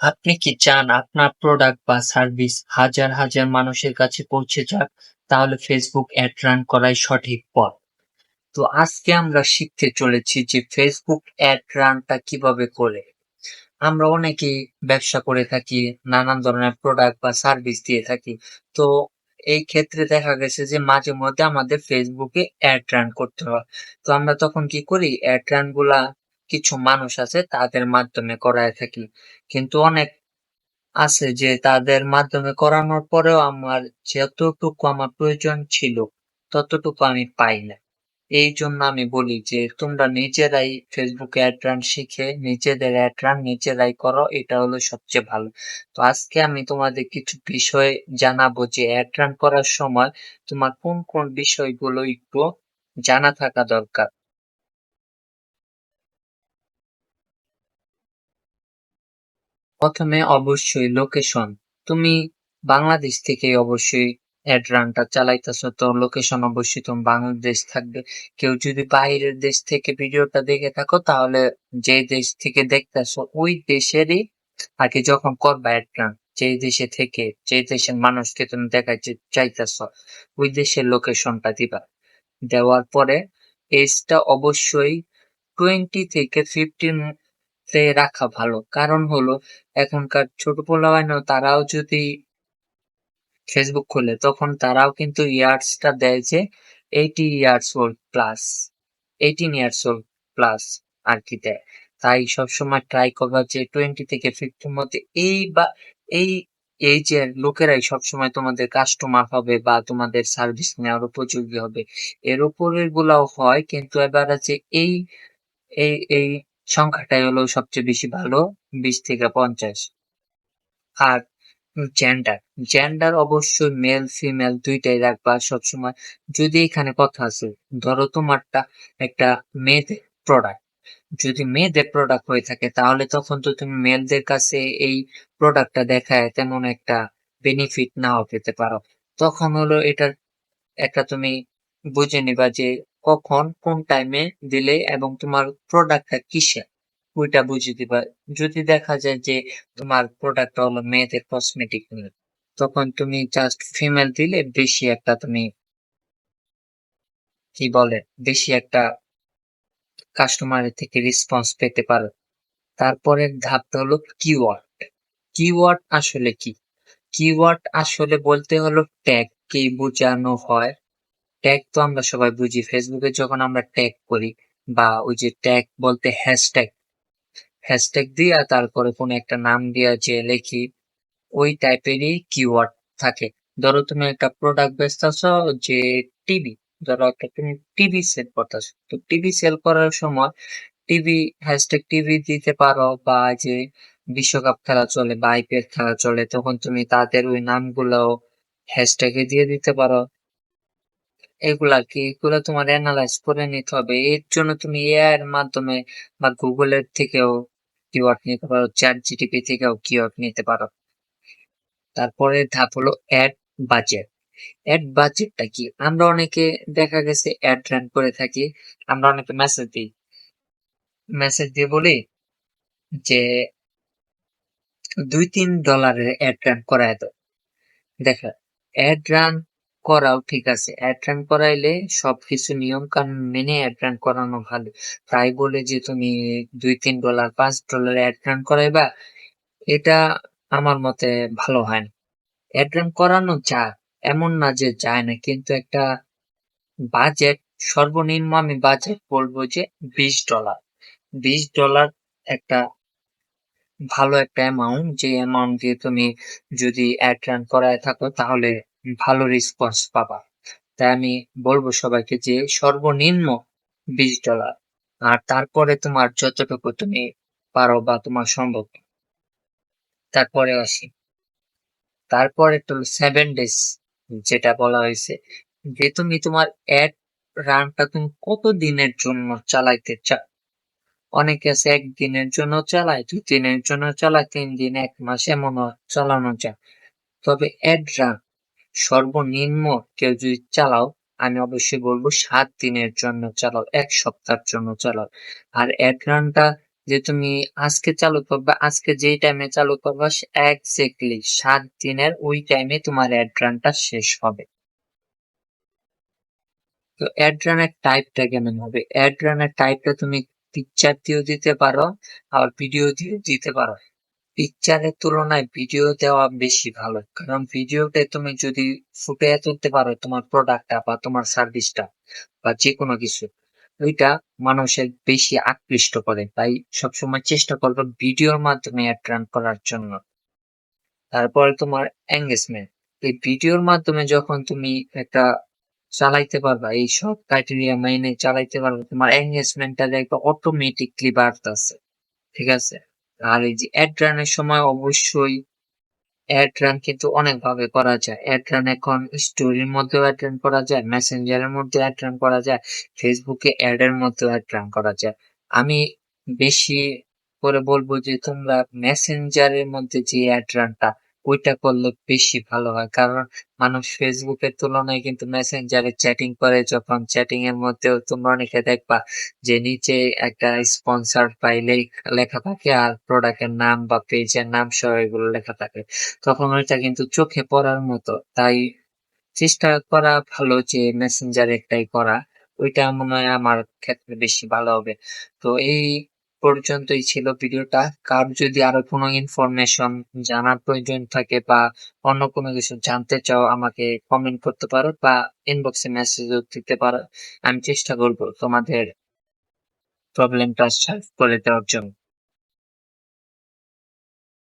আপনি কি চান আপনার প্রোডাক্ট বা সার্ভিস হাজার হাজার মানুষের কাছে পৌঁছে যাক? তাহলে ফেসবুক অ্যাড রান করাই সঠিক পথ। তো আজকে আমরা শিখতে চলেছি যে ফেসবুক অ্যাড রানটা কীভাবে করে। আমরা অনেকেই ব্যবসা করে থাকি, নানান ধরনের প্রোডাক্ট বা সার্ভিস দিয়ে থাকি। তো এই ক্ষেত্রে দেখা গেছে যে মাঝে মধ্যে আমাদের ফেসবুকে অ্যাড রান করতে হয়। তো আমরা তখন কি করি? অ্যাড রানগুলা কিছু মানুষ আছে তাদের মাধ্যমে করায় থাকি। কিন্তু অনেক আছে যে তাদের মাধ্যমে করানোর পরেও আমার যতটুকু আমার প্রয়োজন ছিল, ততটুকু আমি পাই না। এই জন্য আমি বলি যে তোমরা নিজেরাই ফেসবুকে অ্যাড রান শিখে নিজেদের অ্যাড রান নিজেরাই করো, এটা হলো সবচেয়ে ভালো। তো আজকে আমি তোমাদের কিছু বিষয় জানাব যে অ্যাড রান করার সময় তোমার কোন কোন বিষয়গুলো একটু জানা থাকা দরকার। প্রথমে অবশ্যই লোকেশন তুমি বাংলাদেশ থেকে অবশ্যই অ্যাড রানটা চালাইতেছো, তো লোকেশন অবশ্যই তুমি বাংলাদেশ থাকবে। কেউ যদি বাইরের দেশ থেকে ভিডিওটা দেখে থাকো, তাহলে যে দেশ থেকে দেখতেছো, ওই দেশেরই আগে যখন করবা অ্যাড রান যে দেশে থেকে, যে দেশের মানুষকে তুমি দেখাইতে চাইতেছ, ওই দেশের লোকেশনটা দিবা। দেওয়ার পরে এজটা অবশ্যই টোয়েন্টি থেকে ফিফটিন তে রাখা ভালো। কারণ হলো, এখনকার ছোট পোলাবাইনও তারাও যদি ফেসবুক খুলে, তখন তারাও কিন্তু ইয়ার্সটা দেয় যে, eighty years old plus eighteen years old plus আর কি দেয়। তাই সবসময় ট্রাই করবা যে টোয়েন্টি থেকে ফিফটির মধ্যে এই বা, এই এই যে লোকেরাই সবসময় তোমাদের কাস্টমার হবে বা তোমাদের সার্ভিস নেওয়ার উপযোগী হবে। এর উপরের গুলাও হয়, কিন্তু এবার আছে এই এই এই সংখ্যাটাই হলো সবচেয়ে বেশি ভালো, বিশ থেকে পঞ্চাশ। আর জেন্ডার জেন্ডার অবশ্যই মেল ফিমেল দুইটাই রাখবা সবসময়। যদি এখানে কথা আছে, ধরো তোমারটা একটা মেয়েদের প্রোডাক্ট যদি মেয়েদের প্রোডাক্ট হয়ে থাকে, তাহলে তখন তো তুমি মেলদের কাছে এই প্রোডাক্টটা দেখায় তেমন একটা বেনিফিট নাও পেতে পারো। তখন হলো এটার একটা তুমি বুঝে নিবা যে কখন, কোন টাইমে দিলে এবং তোমার প্রোডাক্টটা কিসে? ওইটা বুঝে দিবা। যদি দেখা যায় যে তোমার প্রোডাক্টটা হলো মেয়েদের কসমেটিক তখন তুমি জাস্ট ফিমেল দিলে বেশি একটা তুমি কি বলে, বেশি একটা কাস্টমারের থেকে রেসপন্স পেতে পারো। তারপরের ধাপটা হলো কিওয়ার্ড কিওয়ার্ড আসলে কি? কিওয়ার্ড আসলে বলতে হলো ট্যাগ কে বোঝানো হয়। ট্যাগ তো আমরা সবাই বুঝি। ফেসবুকে যখন আমরা ট্যাগ করি বা ওই যে ট্যাগ বলতে হ্যাশট্যাগ হ্যাশট্যাগ দিয়া তারপরে কোনো একটা নাম দিয়া যে লেখি, ওই টাইপেরই কিওয়ার্ড থাকে। ধরো তুমি একটা প্রোডাক্ট বেচতেছ যে টিভি ধরো একটা তুমি টিভি সেল করতেছো। তো টিভি সেল করার সময় টিভি হ্যাশট্যাগ টিভি দিতে পারো বা যে বিশ্বকাপ খেলা চলে বা আইপিএল খেলা চলে, তখন তুমি তাদের ওই নামগুলো হ্যাশট্যাগে দিয়ে দিতে পারো। এগুলা কি এগুলো তোমার অ্যানালাইজ করে নিতে হবে। এর জন্য তুমি এআই এর মাধ্যমে বা গুগলের থেকেও কিওয়ার্ড নিতে পারো চ্যাট জিটিপি থেকেও কিওয়ার্ড নিতে পারো। তারপরে ধাপ হলো অ্যাড বাজেট অ্যাড বাজেটটা কি? আমরা অনেকে দেখা গেছে অ্যাড রান করে থাকি, আমরা অনেকে মেসেজ দিই। মেসেজ দিয়ে বলি যে দুই তিন ডলারের অ্যাড রান করায় দাও। দেখা অ্যাড রান করাও ঠিক আছে। অ্যাড রান করাইলে সবকিছু নিয়ম কানুন মেনে অ্যাড রান করানো ভালো। তাই বলে যে তুমি দুই তিন ডলার পাঁচ ডলার অ্যাড রান করাইবা, এটা আমার মতে ভালো হয় না। অ্যাড রান করানো যায় এমন না যে যায় না, কিন্তু একটা বাজেট সর্বনিম্ন আমি বাজেট বলব যে বিশ ডলার বিশ ডলার একটা ভালো একটা অ্যামাউন্ট যে অ্যামাউন্ট দিয়ে তুমি যদি অ্যাড রান করায় থাকো, তাহলে ভালো রেসপন্স পাবা। তাই আমি বলব সবাইকে যে সর্বনিম্ন বিশ ডলার আর তারপরে তোমার যতটুকু তুমি পারো বা তোমার সম্ভব। তারপরে আসি। তারপরে তো সেভেন ডেজ যেটা বলা হয়েছে যে তুমি তোমার এক রানটা তুমি কত দিনের জন্য চালাইতে চাও? অনেকে আছে একদিনের জন্য চালায়, দুই দিনের জন্য চালায়, তিন দিন, এক মাস এমন চালানো যায়। তবে অ্যাড রান সর্বনিম্ন কেউ যদি চালাও, আমি অবশ্যই বলব সাত দিনের জন্য চালাও, এক সপ্তাহের জন্য চালাও। আর অ্যাড রানটা যে তুমি আজকে চালু করবা, আজকে যেই টাইমে চালু করবা এক্স্যাক্টলি সাত দিনের ওই টাইমে তোমার অ্যাড রানটা শেষ হবে। তো অ্যাড রানের টাইপটা কেমন হবে? অ্যাড রানের টাইপটা তুমি পিকচার দিয়েও দিতে পারো আর ভিডিও দিয়েও দিতে পারো। পিকচারের তুলনায় ভিডিও দেওয়া বেশি ভালো। কারণ ভিডিওতে তুমি যদি ফুটিয়ে তুলতে পারো তোমার প্রোডাক্টটা বা তোমার সার্ভিসটা বা যে কোনো কিছু, ওইটা মানুষের বেশি আকৃষ্ট করে। তাই সবসময় চেষ্টা করবে ভিডিওর মাধ্যমে অ্যাড রান করার জন্য। তারপরে তোমার এঙ্গেজমেন্ট এই ভিডিওর মাধ্যমে যখন তুমি একটা চালাইতে পারবা, এই সব ক্রাইটেরিয়া মেনে চালাইতে পারবা, তোমার এঙ্গেজমেন্টটা দেখবে অটোমেটিকলি বাড়তেছে। ঠিক আছে? আর এই যে অ্যাড রানের সময় অবশ্যই অ্যাড রান কিন্তু অনেকভাবে করা যায়। অ্যাড রান এখন স্টোরির মধ্যেও অ্যাড রান করা যায় মেসেঞ্জারের মধ্যে অ্যাড রান করা যায় ফেসবুকে অ্যাড এর মধ্যেও অ্যাড রান করা যায়। আমি বেশি করে বলব যে তোমরা মেসেঞ্জারের মধ্যে যে অ্যাড রানটা ওইটা করলে বেশি ভালো হয়। কারণ মানুষ ফেসবুকের তুলনায় কিন্তু মেসেঞ্জারে চ্যাটিং করে, যখন চ্যাটিং এর মধ্যেও তোমরা অনেকে দেখবা যে নিচে একটা স্পন্সর পাইলেই লেখা থাকে আর প্রোডাক্টের নাম বা পেজের নাম সহ এগুলো লেখা থাকে। তখন ওইটা কিন্তু চোখে পড়ার মতো। তাই চেষ্টা করা ভালো যে মেসেঞ্জার একটাই করা, ওইটা মনে হয় আমার ক্ষেত্রে বেশি ভালো হবে। তো এই পর্যন্তই ছিল ভিডিওটা। কার যদি আরও কোনো ইনফরমেশন জানার প্রয়োজন থাকে বা অন্য কোনো কিছু জানতে চাও, আমাকে কমেন্ট করতে পারো বা ইনবক্সে মেসেজ দিতে পারো। আমি চেষ্টা করব তোমাদের প্রবলেমটা সলভ করে দেওয়ার জন্য।